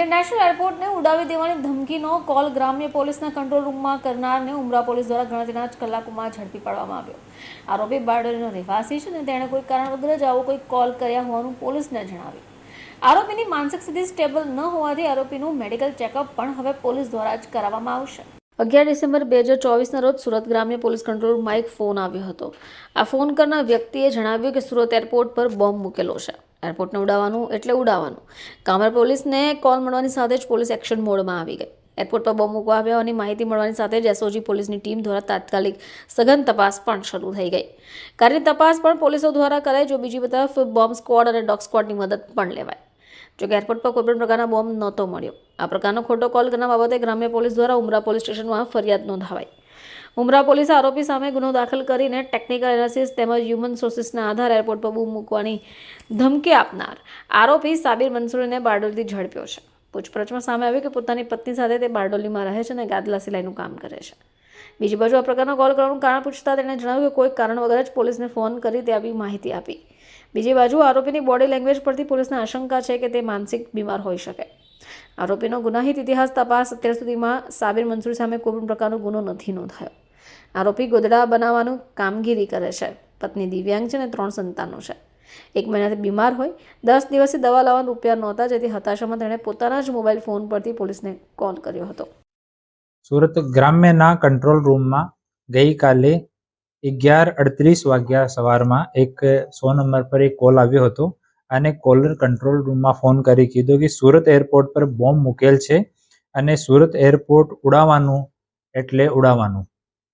International એરપોર્ટને ઉડાવી દેવાની ધમકીનો call ગ્રામ્ય પોલીસના કંટ્રોલ રૂમમાં કરનારને ઉમરા પોલીસ દ્વારા ગણતરીના જ કલાકોમાં ઝડપી પાડવામાં આવ્યો. આરોપી બારડોલીનો રહેવાસી છે અને તેણે કોઈ કારણ વગર જ આવો કોઈ કોલ કર્યા હોવાનું પોલીસને જણાવ્યું. આરોપીની માનસિક સ્થિતિ સ્ટેબલ ન હોવાથી આરોપીનું મેડિકલ ચેકઅપ પણ હવે પોલીસ દ્વારા જ કરાવવામાં આવશે. અગિયાર ડિસેમ્બર બે હજાર ચોવીસના રોજ સુરત ગ્રામ્ય પોલીસ કંટ્રોલ રૂમમાં એક ફોન આવ્યો હતો. આ ફોન કરનાર વ્યક્તિએ જણાવ્યું કે સુરત એરપોર્ટ પર બોમ્બ મૂકેલો છે. એરપોર્ટને ઉડાવવાનું એટલે ઉડાવવાનું. કામર પોલીસને કોલ મળવાની સાથે જ પોલીસ એક્શન મોડમાં આવી ગઈ. એરપોર્ટ પર બોમ્બ મૂકવા આવ્યો અને માહિતી મળવાની સાથે જ એસઓજી પોલીસની ટીમ દ્વારા તાત્કાલિક સઘન તપાસ પણ શરૂ થઈ ગઈ. કાર્યની તપાસ પણ પોલીસો દ્વારા કરાઈ, જો બીજી તરફ બોમ્બ સ્ક્વોડ અને ડોગ સ્ક્વોડની મદદ પણ લેવાય જોકે એરપોર્ટ પર કોઈપણ પ્રકારના બોમ્બ નહોતો મળ્યો. આ પ્રકારનો ખોટો કોલ કરવા બાબતે ગ્રામ્ય પોલીસ દ્વારા ઉમરા પોલીસ સ્ટેશનમાં ફરિયાદ નોંધાવાઈ. ઉમરા પોલીસે આરોપી સામે ગુનો દાખલ કરીને ટેકનિકલ એનાલિસિસ તેમજ હ્યુમન સોર્સિસના આધારે એરપોર્ટ પર બૂમ મૂકવાની ધમકી આપનાર આરોપી સાબિર મંસૂરીને બારડોલથી ઝડપ્યો છે. પૂછપરછમાં સામે આવ્યું કે પોતાની પત્ની સાથે તે બારડોલીમાં રહે છે અને ગાદલા સિલાઈનું કામ કરે છે. બીજી બાજુ આ પ્રકારનો કોલ કરવાનું કારણ પૂછતા તેણે જણાવ્યું કે કોઈ કારણ વગર જ પોલીસને ફોન કરી તે આવી માહિતી આપી. બીજી બાજુ આરોપીની બોડી લેંગ્વેજ પરથી પોલીસને આશંકા છે કે તે માનસિક બીમાર હોઈ શકે. આરોપીનો ગુનાહિત ઇતિહાસ તપાસ અત્યાર સુધીમાં સાબિર મંસૂરી સામે કોઈ પણ પ્રકારનો ગુનો નથી નોંધાયો. આરોપી ગોદડા બનાવવાનું કામગીરી કરે છે. પત્ની દિવ્યાંગ છે અને ત્રણ સંતાનો છે. એક મહિનાથી બીમાર હોય, દસ દિવસથી દવા લાવવાનું રૂપિયા નહોતા, જેથી હતાશામાં તેણે પોતાના જ મોબાઈલ ફોન પરથી પોલીસને કોલ કર્યો હતો. સુરત ગ્રામ્યના કંટ્રોલ રૂમમાં ગઈકાલે અગિયાર અડત્રીસ વાગ્યા સવારમાં એક સો નંબર પર એક કોલ આવ્યો હતો અને કોલર કંટ્રોલ રૂમમાં ફોન કરી કીધું કે સુરત એરપોર્ટ પર બોમ્બ મૂકેલ છે અને સુરત એરપોર્ટ ઉડાવવાનું એટલે ઉડાવવાનું.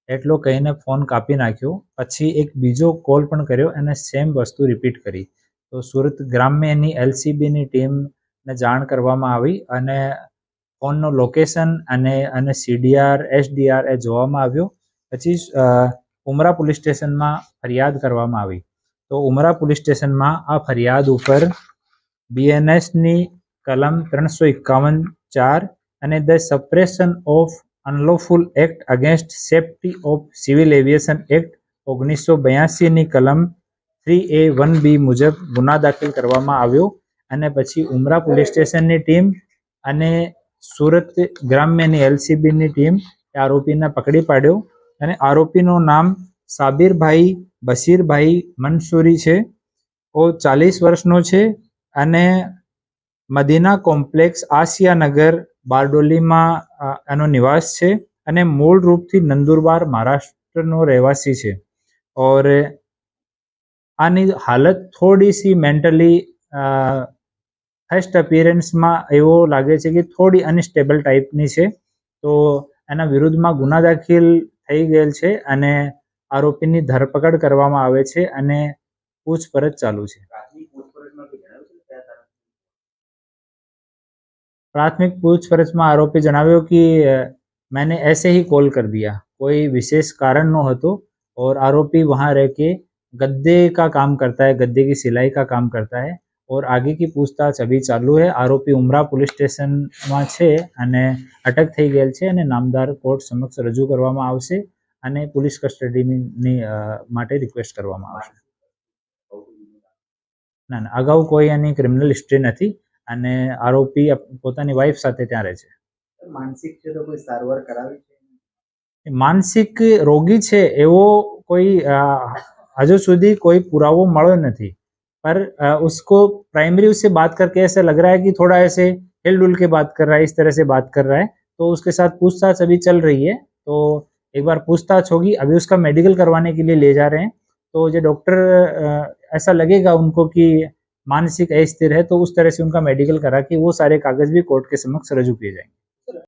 એટલો કહીને ફોન કાપી નાખ્યો. પછી એક બીજો કોલ પણ કર્યો અને સેમ વસ્તુ રિપીટ કરી. તો સુરત ગ્રામ્યની એલસીબીની ટીમને જાણ કરવામાં આવી અને ફોનનો લોકેશન અને અને સીડીઆર એસડીઆર એ જોવામાં આવ્યો. પછી ઉમરા પોલીસ સ્ટેશનમાં ફરિયાદ કરવામાં આવી. તો ઉમરા પોલીસ સ્ટેશનમાં આ ફરિયાદ ઉપર બીએનએસની કલમ ત્રણસો એકાવન ચાર અને the suppression of unlawful act against safety of civil aviation act ઓગણીસો બ્યાસીની કલમ થ્રી એ વન બી મુજબ ગુના દાખલ કરવામાં આવ્યો અને પછી ઉમરા પોલીસ સ્ટેશનની ટીમ અને સુરત ગ્રામ્યની એલસીબીની ટીમ આરોપીને પકડી પાડ્યો અને આરોપીનું નામ સાબિરભાઈ બશીરભાઈ મંસૂરી છે. ઓ ચાલીસ વર્ષનો છે અને મદીના કોમ્પ્લેક્સ આસિયાનગર બારડોલીમાં એનો નિવાસ છે અને મૂળ રૂપથી નંદુરબાર મહારાષ્ટ્રનો રહેવાસી છે. ઓર આની હાલત થોડી સી મેન્ટલી ફર્સ્ટ અપિયરન્સમાં એવો લાગે છે કે થોડી અનસ્ટેબલ ટાઈપની છે. તો એના વિરુદ્ધમાં ગુના દાખલ થઈ ગયેલ છે અને આરોપીની ધરપકડ કરવામાં આવે છે અને પૂછપરછ ચાલુ છે. પ્રાથમિક પૂછપરછમાં આરોપી आरोपी જણાવ્યું કે મેને એસે હી કોલ કર દિયા. કોઈ વિશેષ કારણ ન હતો ઓર આરોપી वहां રહે કે ગદ્દે કા કામ કરતા है गद्दे की सिलाई का काम करता है और आगे की पूछताछ अभी ચાલુ હે. આરોપી ઉમરા પોલીસ સ્ટેશનમાં છે અને અટક થઈ ગયેલ છે અને નામદાર કોર્ટ સમક્ષ રજૂ કરવામાં આવશે અને પોલીસ કસ્ટડીની માટે રિક્વેસ્ટ કરવામાં આવશે. ના ના. અગાઉ કોઈ એની ક્રિમિનલ હિસ્ટ્રી નથી. અને આરોપી અપ- પોતાની વાઈફ સાથે ત્યાં રહે છે માનસિક છે તો કોઈ સારવાર કરાવી છે માનસિક રોગી છે એવો કોઈ અ, હજુ સુધી कोई पुरावो મળ્યો નથી पर अ, उसको प्राइमरी उससे बात करके ऐसा लग रहा है कि थोड़ा ऐसे हिल डुल के बात कर रहा है इस तरह से बात कर रहा है तो उसके साथ पूछताछ अभी चल रही है तो एक बार पूछताछ होगी अभी उसका मेडिकल करवाने के लिए ले जा रहे हैं तो जो डॉक्टर अ, ऐसा लगेगा उनको कि मानसिक अस्थिर है तो उस तरह से उनका मेडिकल करा के वो सारे कागज भी कोर्ट के समक्ष रजू किए जाएंगे